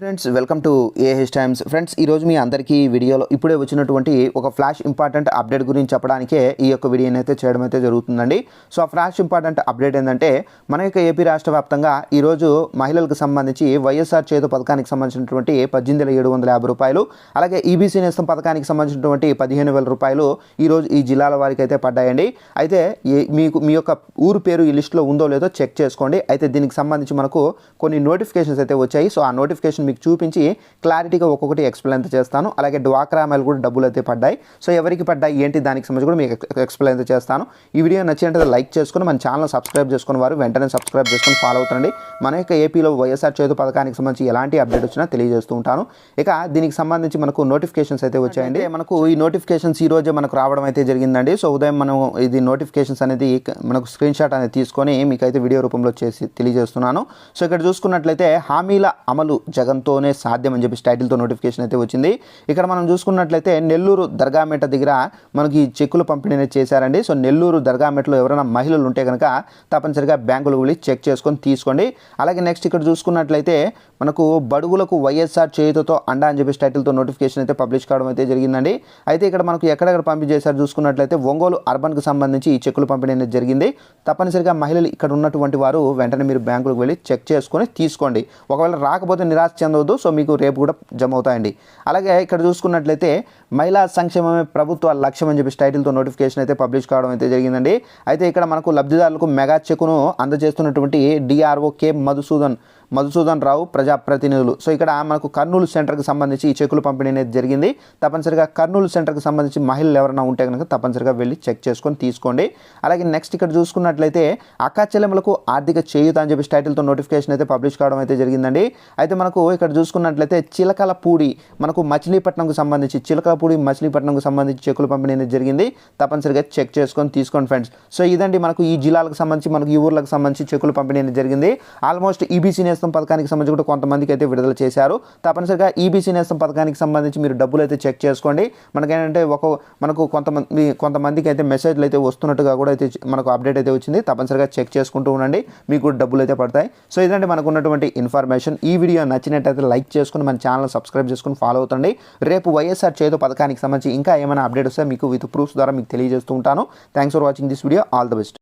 Friends welcome to AH Times friends ఈరోజు మీ అందరికీ వీడియోలో ఇప్పుడే వచ్చినటువంటి ఒక ఫ్లాష్ ఇంపార్టెంట్ అప్డేట్ గురించి చెప్పడానికే ఈ యొక్క వీడియోని అయితే చేయడం అయితే జరుగుతుందండి. సో ఆ ఫ్లాష్ ఇంపార్టెంట్ అప్డేట్ ఏంటంటే మన యొక్క ఏపీ రాష్ట్ర వ్యాప్తంగా ఈరోజు మహిళలకు సంబంధించి వైఎస్ఆర్ చేతు పథకానికి సంబంధించినటువంటి పద్దెనిమిది వేల ఏడు వందల యాభై రూపాయలు అలాగే ఈబీసీ నేస్తం పథకానికి సంబంధించినటువంటి పదిహేను వేల రూపాయలు ఈరోజు ఈ జిల్లాల వారికి అయితే పడ్డాయండి. అయితే మీకు మీ యొక్క ఊరు పేరు ఈ లిస్టులో ఉందో లేదో చెక్ చేసుకోండి. అయితే దీనికి సంబంధించి మనకు కొన్ని నోటిఫికేషన్స్ అయితే వచ్చాయి. సో ఆ నోటిఫికేషన్ మీకు చూపించి క్లారిటీగా ఒక్కొక్కటి ఎక్స్ప్లెయిన్ చేస్తాను. అలాగే డ్వాక్రా అమ్మాయిలు కూడా డబ్బులు అయితే పడ్డాయి. సో ఎవరికి పడ్డాయి ఏంటి దానికి సంబంధించి కూడా మీకు ఎక్స్- ఎక్స్ప్లెయిన్ చేస్తాను. ఈ వీడియో నచ్చినట్లయితే లైక్ చేసుకుని మన ఛానల్ సబ్స్క్రైబ్ చేసుకుని వారు వెంటనే సబ్స్క్రైబ్ చేసుకుని ఫాలో అవుతుండండి. మన యొక్క ఏపీలో వైఎస్ఆర్ చేతు పథకానికి సంబంధించి ఎలాంటి అప్డేట్ వచ్చినా తెలియజేస్తూ ఉంటాను. ఇక దీనికి సంబంధించి మనకు నోటిఫికేషన్స్ అయితే వచ్చాయండి. మనకు ఈ నోటిఫికేషన్స్ ఈ రోజే మనకు రావడం అయితే జరిగిందండి. సో ఉదయం మనం ఇది నోటిఫికేషన్స్ అనేది మనకు స్క్రీన్ షాట్ అనేది తీసుకొని మీకైతే వీడియో రూపంలో చేసి తెలియజేస్తున్నాను. సో ఇక్కడ చూసుకున్నట్లయితే హామీల అమలు జగన్తోనే సాధ్యం అని చెప్పి టైటిల్తో నోటిఫికేషన్ అయితే వచ్చింది. ఇక్కడ మనం చూసుకున్నట్లయితే నెల్లూరు దర్గామేట దగ్గర మనకి ఈ చెక్కులు పంపిణీ అనేది చేశారండి. సో నెల్లూరు దర్గామేటలో ఎవరైనా మహిళలు ఉంటే కనుక తప్పనిసరిగా బ్యాంకులకు వెళ్ళి చెక్ చేసుకొని తీసుకోండి. అలాగే నెక్స్ట్ ఇక్కడ చూసుకున్నట్లయితే మనకు బడుగులకు వైఎస్ఆర్ చేతితో అండా అని చెప్పి టైటిల్తో నోటిఫికేషన్ అయితే పబ్లిష్ కావడం అయితే జరిగిందండి. అయితే ఇక్కడ మనకు ఎక్కడెక్కడ పంపిణీ చేశారు చూసుకున్నట్లయితే ఒంగోలు అర్బన్కి సంబంధించి ఈ చెక్కులు పంపిణీ అనేది జరిగింది. తప్పనిసరిగా మహిళలు ఇక్కడ ఉన్నటువంటి వారు వెంటనే మీరు బ్యాంకులకు వెళ్ళి చెక్ చేసుకొని తీసుకోండి. ఒకవేళ రాకపోతే నిరాశ చెందవద్దు సో మీకు రేపు కూడా జమ అవుతాయండి అలాగే ఇక్కడ చూసుకున్నట్లయితే మహిళా సంక్షేమమే ప్రభుత్వ లక్ష్యం అని చెప్పి టైటిల్తో నోటిఫికేషన్ అయితే పబ్లిష్ కావడం అయితే జరిగిందండి. అయితే ఇక్కడ మనకు లబ్ధిదారులకు మెగా చెక్కును అందజేస్తున్నటువంటి డిఆర్ఓ కె మధుసూదన్ మధుసూదన్ రావు ప్రజాప్రతినిధులు. సో ఇక్కడ మనకు కర్నూలు సెంటర్కి సంబంధించి ఈ చెక్కులు పంపిణీ అనేది జరిగింది. తప్పనిసరిగా కర్నూలు సెంటర్కి సంబంధించి మహిళలు ఎవరైనా ఉంటే కనుక తప్పనిసరిగా వెళ్ళి చెక్ చేసుకొని తీసుకోండి. అలాగే నెక్స్ట్ ఇక్కడ చూసుకున్నట్లయితే అక్కా చెల్లెములకు ఆర్థిక చేయుత అని చెప్పి టైటిల్తో నోటిఫికేషన్ అయితే పబ్లిష్ కావడం అయితే జరిగిందండి. అయితే మనకు ఇక్కడ చూసుకున్నట్లయితే చిలకలపూడి మనకు మచిలీపట్నంకు సంబంధించి చిలకలపూడి మచిలీపట్నంకు సంబంధించి చెక్కులు పంపిణీ అనేది జరిగింది. తప్పనిసరిగా చెక్ చేసుకొని తీసుకోండి ఫ్రెండ్స్ సో ఇదండి మనకు ఈ జిల్లాలకు సంబంధించి మనకు ఈ ఊర్లకు సంబంధించి చెక్కులు పంపిణీ అనేది జరిగింది. ఆల్మోస్ట్ ఈబీసీ నేస్తం పథకానికి సంబంధించి కూడా కొంతమందికి అయితే విడుదల చేశారు. తప్పనిసరిగా ఈబీసీ నేస్తం పథకానికి సంబంధించి మీరు డబ్బులు అయితే చెక్ చేసుకోండి. మనకేంటంటే ఒక మనకు కొంతమంది కొంతమందికి అయితే మెసేజ్లు అయితే వస్తున్నట్టుగా కూడా అయితే మనకు అప్డేట్ అయితే వచ్చింది. తప్పనిసరిగా చెక్ చేసుకుంటూ ఉండండి. మీకు కూడా డబ్బులు అయితే పడతాయి. సో ఇదండి మనకు ఉన్నటువంటి ఇన్ఫర్మేషన్ ఈ వీడియో నచ్చినట్టు నచ్చినట్టయితే లైక్ చేసుకుని మన ఛానల్ సబ్స్క్రైబ్ చేసుకుని ఫాలో అవుతండి. రేపు వైఎస్ఆర్ చేదు పథకానికి సంబంధించి ఇంకా ఏమైనా అప్డేట్ వస్తే మీకు విత్ ప్రూఫ్స్ ద్వారా మీకు తెలియజేస్తూ ఉంటాను. Thanks for watching this video all the best